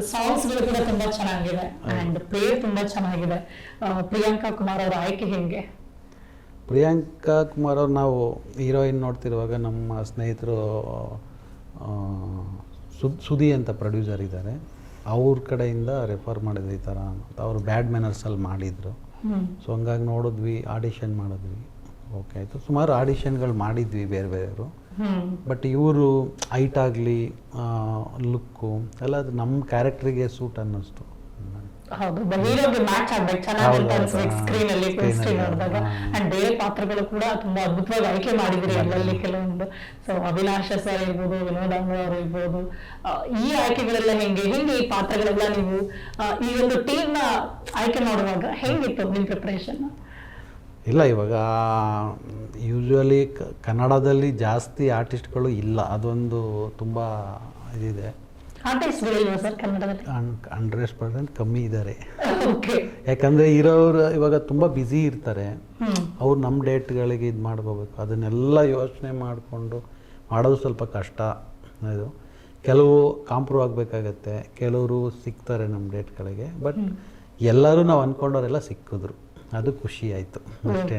ಸಾಂಗ್ಸ್ಗಳು ಕೂಡ ತುಂಬಾ ಚೆನ್ನಾಗಿದೆ. ಅಂಡ್ ಪ್ಲೇ ತುಂಬಾ ಚೆನ್ನಾಗಿದೆ. ಪ್ರಿಯಾಂಕಾ ಕುಮಾರ್ ಅವರ ಆಯ್ಕೆ ಹೆಂಗೆ? ಪ್ರಿಯಾಂಕಾ ಕುಮಾರ್ ಅವ್ರು ನಾವು ಹೀರೋಯಿನ್ ನೋಡ್ತಿರುವಾಗ ನಮ್ಮ ಸ್ನೇಹಿತರು ಸುದ್ ಅಂತ ಪ್ರೊಡ್ಯೂಸರ್ ಇದ್ದಾರೆ. ಅವ್ರ ಕಡೆಯಿಂದ ರೆಫರ್ ಮಾಡಿದ್ರು ಈ ಥರ ಅಂತ. ಅವರು ಬ್ಯಾಡ್ ಮ್ಯಾನರ್ಸಲ್ಲಿ ಮಾಡಿದರು. ಸೊ ಹಂಗಾಗಿ ನೋಡಿದ್ವಿ ಆಡಿಷನ್ ಮಾಡಿದ್ವಿ. ಓಕೆ ಆಯಿತು ಸುಮಾರು ಆಡಿಷನ್ಗಳು ಮಾಡಿದ್ವಿ ಬೇರೆ ಬೇರೆಯವರು. ಹ್ಮ್. ಬಟ್ ಇವರು ಹೈಟ್ ಆಗಲಿ ಲುಕ್ಕು ಎಲ್ಲ ಅದು ನಮ್ಮ ಕ್ಯಾರೆಕ್ಟ್ರಿಗೆ ಸೂಟ್ ಅನ್ನಿಸ್ತು ಹೌದು ಹೀರೋಗೆ ಮ್ಯಾಚ್ ಆಗ್ಬೇಕು ಚೆನ್ನಾಗಿ ಹೌದು, ಅಂತ ಅನ್ಸ್ಬೇಕು ಸ್ಕ್ರೀನ್ ಅಲ್ಲಿ ಸ್ಕ್ರೀನ್ ನೋಡಿದಾಗ. ಅಂಡ್ ಬೇರೆ ಪಾತ್ರಗಳು ಕೂಡ ತುಂಬಾ ಅದ್ಭುತವಾಗಿ ಆಯ್ಕೆ ಮಾಡಿದ್ರಿ ಅಲ್ಲಲ್ಲಿ ಕೆಲವೊಂದು. ಸೊ ಅವಿನಾಶ ಸರ್ ಇರ್ಬೋದು ವಿನೋದ್ ಅವರು ಇರ್ಬೋದು ಈ ಆಯ್ಕೆಗಳೆಲ್ಲ ಹೆಂಗೆ? ಹೆಂಗೆ ಈ ಪಾತ್ರಗಳೆಲ್ಲ ನೀವು ಈ ಒಂದು ಟೀಮ್ನ ಆಯ್ಕೆ ಮಾಡುವಾಗ ಹೆಂಗಿತ್ತು ನಿಮ್ ಪ್ರಿಪರೇಷನ್ ಇಲ್ಲ ಇವಾಗ ಯೂಶ್ವಲಿ ಕನ್ನಡದಲ್ಲಿ ಜಾಸ್ತಿ ಆರ್ಟಿಸ್ಟ್ಗಳು ಇಲ್ಲ. ಅದೊಂದು ತುಂಬ ಇದಿದೆ. ಹಂಡ್ರೆಡ್ ಪರ್ಸೆಂಟ್ ಕಮ್ಮಿ ಇದ್ದಾರೆ ಯಾಕಂದರೆ ಇರೋರು ಇವಾಗ ತುಂಬ ಬ್ಯುಸಿ ಇರ್ತಾರೆ. ಅವ್ರು ನಮ್ಮ ಡೇಟ್ಗಳಿಗೆ ಇದು ಮಾಡ್ಕೋಬೇಕು. ಅದನ್ನೆಲ್ಲ ಯೋಚನೆ ಮಾಡಿಕೊಂಡು ಮಾಡೋದು ಸ್ವಲ್ಪ ಕಷ್ಟ. ಇದು. ಕೆಲವು ಕಾಂಪ್ರೂವ್ ಆಗಬೇಕಾಗತ್ತೆ. ಕೆಲವರು ಸಿಗ್ತಾರೆ ನಮ್ಮ ಡೇಟ್ಗಳಿಗೆ ಬಟ್ ಎಲ್ಲರೂ ನಾವು ಅಂದ್ಕೊಂಡವರೆಲ್ಲ ಸಿಕ್ಕಿದ್ರು. ಅದು ಖುಷಿ ಆಯಿತು ಅಷ್ಟೇ.